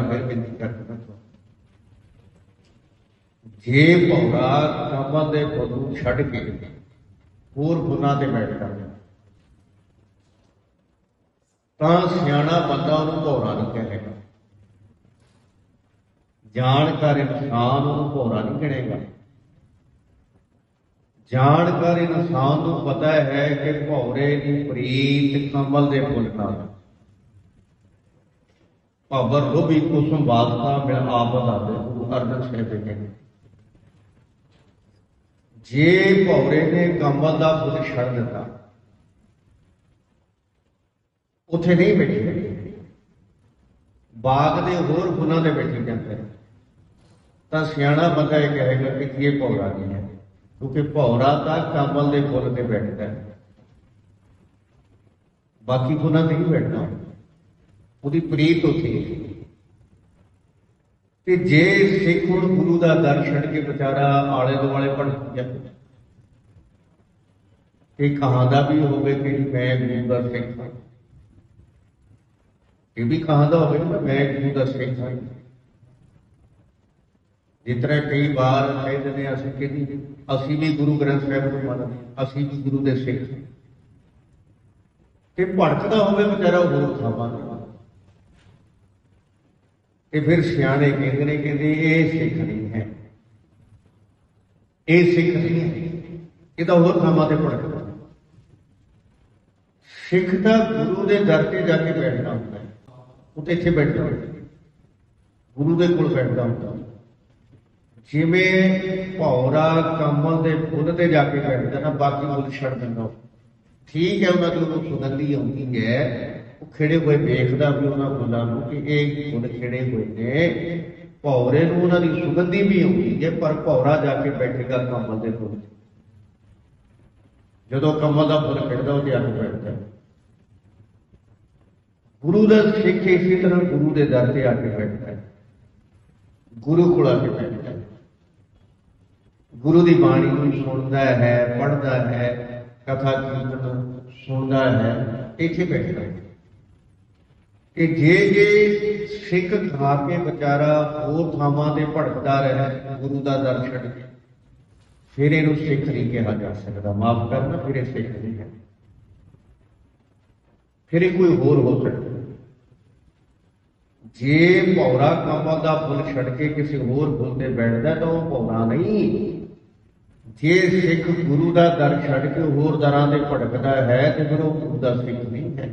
ਫਿਰ ਬੇਨਤੀ ਕਰਦਾ ਜੇ ਭੌਰਾ ਕਾਮਾਂ ਦੇ ਫੁੱਲ ਛੱਡ ਕੇ ਹੋਰ ਗੁਨਾਹ ਤੇ ਬੈਠਦਾ ਤਾਂ ਸਿਆਣਾ ਬੰਦਾ ਉਹਨੂੰ ਭੌਰਾ ਨਹੀਂ ਕਹੇਗਾ। ਜਾਣਕਾਰ ਇਨਸਾਨ ਉਹਨੂੰ ਭੌਰਾ ਨਹੀਂ ਗਿਣੇਗਾ ਜਾਣਕਾਰ ਇਨਸਾਨ ਨੂੰ ਪਤਾ ਹੈ ਕਿ ਭੌਰੇ ਦੀ ਪ੍ਰੀਤ ਕਮਲ ਦੇ ਫੁੱਲ ਨਾਲ। ਭਾਵਰ ਲੋਭੀ ਕੁਸਮ ਬਾਦਤਾ ਮਿਲ ਆਪ ਬਤਾਦੇ ਗੁਰੂ ਅਰਜਨ ਸਾਹਿਬ ਦੇ ਕਹਿੰਦੇ ਜੇ ਭੌਰੇ ਨੇ ਕੰਬਲ ਦਾ ਫੁੱਲ ਛੱਡ ਦਿੱਤਾ, ਉੱਥੇ ਨਹੀਂ ਬੈਠੀ। ਬਾਗ ਦੇ ਹੋਰ ਫੁੱਲਾਂ ਦੇ ਬੈਠੇ ਜਾਂਦੇ ਤਾਂ ਸਿਆਣਾ ਬੰਦਾ ਇਹ ਕਹੇਗਾ ਕਿ ਇਹ ਭੌਰਾ ਨਹੀਂ ਹੈ? ਕਿਉਂਕਿ ਭੌਰਾ ਤਾਂ ਕੰਬਲ ਦੇ ਫੁੱਲ ਤੇ ਬੈਠਦਾ ਹੈ। ਬਾਕੀ ਫੁੱਲਾਂ ਤੇ ਨਹੀਂ ਬੈਠਦਾ। ਉਹਦੀ ਪ੍ਰੀਤ ਉੱਥੇ ਹੈ ਤੇ ਜੇ ਸਿੱਖ ਹੁਣ ਗੁਰੂ ਦਾ ਦਰ ਛੱਡ ਕੇ ਵਿਚਾਰਾ ਆਲੇ ਦੁਆਲੇ ਭਟਕ ਗਿਆ ਇਹ ਕਹਾਂਦਾ ਵੀ ਹੋਵੇ ਕਿ ਮੈਂ ਗੁਰੂ ਦਾ ਸਿੱਖ ਹਾਂ। ਇਹ ਵੀ ਕਹਾਂਦਾ ਹੋਵੇ ਕਿ ਮੈਂ ਗੁਰੂ ਦਾ ਸਿੱਖ ਹਾਂ। ਜਿਸ ਤਰ੍ਹਾਂ ਕਈ ਵਾਰ ਕਹਿੰਦੇ ਨੇ ਅਸੀਂ ਕਿ ਅਸੀਂ ਵੀ ਗੁਰੂ ਗ੍ਰੰਥ ਸਾਹਿਬ ਨੂੰ ਮੰਨਦੇ ਅਸੀਂ ਵੀ ਗੁਰੂ ਦੇ ਸਿੱਖ ਹਾਂ। ਤੇ ਭੜਕਦਾ ਹੋਵੇ ਵਿਚਾਰਾ ਹੋਰ ਥਾਵਾਂ ਤੇ ਫਿਰ ਸਿਆਣੇ ਕਹਿੰਦੇ ਨੇ, ਕਹਿੰਦੇ ਇਹ ਸਿੱਖ ਨਹੀਂ ਹੈ। ਇਹ ਸਿੱਖ ਨਹੀਂ ਹੈ। ਇਹ ਤਾਂ ਹੋਰ ਥਾਵਾਂ ਤੇ ਭੜਕਦਾ ਸਿੱਖ ਤਾਂ ਗੁਰੂ ਦੇ ਦਰ ਤੇ ਜਾ ਕੇ ਬੈਠਣਾ ਹੁੰਦਾ ਹੈ। ਉਹ ਤੇ ਇੱਥੇ ਬੈਠਦਾ ਹੁੰਦਾ ਗੁਰੂ ਦੇ ਕੋਲ ਬੈਠਦਾ ਹੁੰਦਾ ਜਿਵੇਂ ਭੌਰਾ ਕਮਲ ਦੇ ਫੁੱਲ ਤੇ ਜਾ ਕੇ ਬੈਠਦਾ ਨਾ ਬਾਕੀ ਫੁੱਲ ਛੱਡ ਦਿੰਦਾ। ਠੀਕ ਹੈ, ਉਹਨਾਂ ਦੀ ਉਹਨੂੰ ਸੁਗੰਧੀ ਆਉਂਦੀ ਹੈ। ਉਹ ਖਿੜੇ ਹੋਏ ਵੇਖਦਾ ਵੀ ਉਹਨਾਂ ਫੁੱਲਾਂ ਨੂੰ ਕਿ ਇਹ ਫੁੱਲ ਖਿੜੇ ਹੋਏ ਨੇ। ਭੌਰੇ ਨੂੰ ਉਹਨਾਂ ਦੀ ਸੁਗੰਧੀ ਵੀ ਆਉਂਦੀ ਹੈ, ਪਰ ਭੌਰਾ ਜਾ ਕੇ ਬੈਠੇਗਾ ਕਮਲ ਦੇ ਫੁੱਲ ਜਦੋਂ ਕਮਲ ਦਾ ਫੁੱਲ ਖਿੜਦਾ ਉਹ ਜਾ ਕੇ ਬੈਠਦਾ ਗੁਰੂ ਦਾ ਸਿੱਖ ਇਸੇ ਤਰ੍ਹਾਂ ਗੁਰੂ ਦੇ ਦਰ ਤੇ ਆ ਕੇ ਬੈਠਦਾ ਗੁਰੂ ਕੋਲ ਆ ਕੇ ਬੈਠਦਾ ਗੁਰੂ ਦੀ ਬਾਣੀ ਨੂੰ ਸੁਣਦਾ ਹੈ, ਪੜ੍ਹਦਾ ਹੈ, ਕਥਾ ਕੀਰਤਨ ਸੁਣਦਾ ਹੈ, ਇੱਥੇ ਬੈਠਦਾ ਹੈ। ਕਿ ਜੇ ਜੇ ਸਿੱਖ ਖਾ ਕੇ ਵਿਚਾਰਾ ਹੋਰ ਥਾਵਾਂ ਤੇ ਭਟਕਦਾ ਰਹੇ, ਗੁਰੂ ਦਾ ਦਰ ਛੱਡ ਕੇ, ਫਿਰ ਇਹਨੂੰ ਸਿੱਖ ਨਹੀਂ ਕਿਹਾ ਜਾ ਸਕਦਾ। ਮਾਫ ਕਰਨਾ, ਫਿਰ ਇਹ ਸਿੱਖ ਨਹੀਂ ਹੈ। ਫਿਰ ਇਹ ਕੋਈ ਹੋਰ ਹੋ ਸਕਦਾ। ਜੇ ਭੌਰਾ ਕਮਲ ਦਾ ਫੁੱਲ ਛੱਡ ਕੇ ਕਿਸੇ ਹੋਰ ਫੁੱਲ ਤੇ ਬੈਠਦਾ ਤਾਂ ਉਹ ਭੌਰਾ ਨਹੀਂ। ਜੇ ਸਿੱਖ ਗੁਰੂ ਦਾ ਦਰ ਛੱਡ ਕੇ ਹੋਰ ਦਰਾਂ ਤੇ ਭਟਕਦਾ ਹੈ, ਤੇ ਫਿਰ ਉਹ ਗੁਰੂ ਦਾ ਸਿੱਖ ਨਹੀਂ ਹੈ।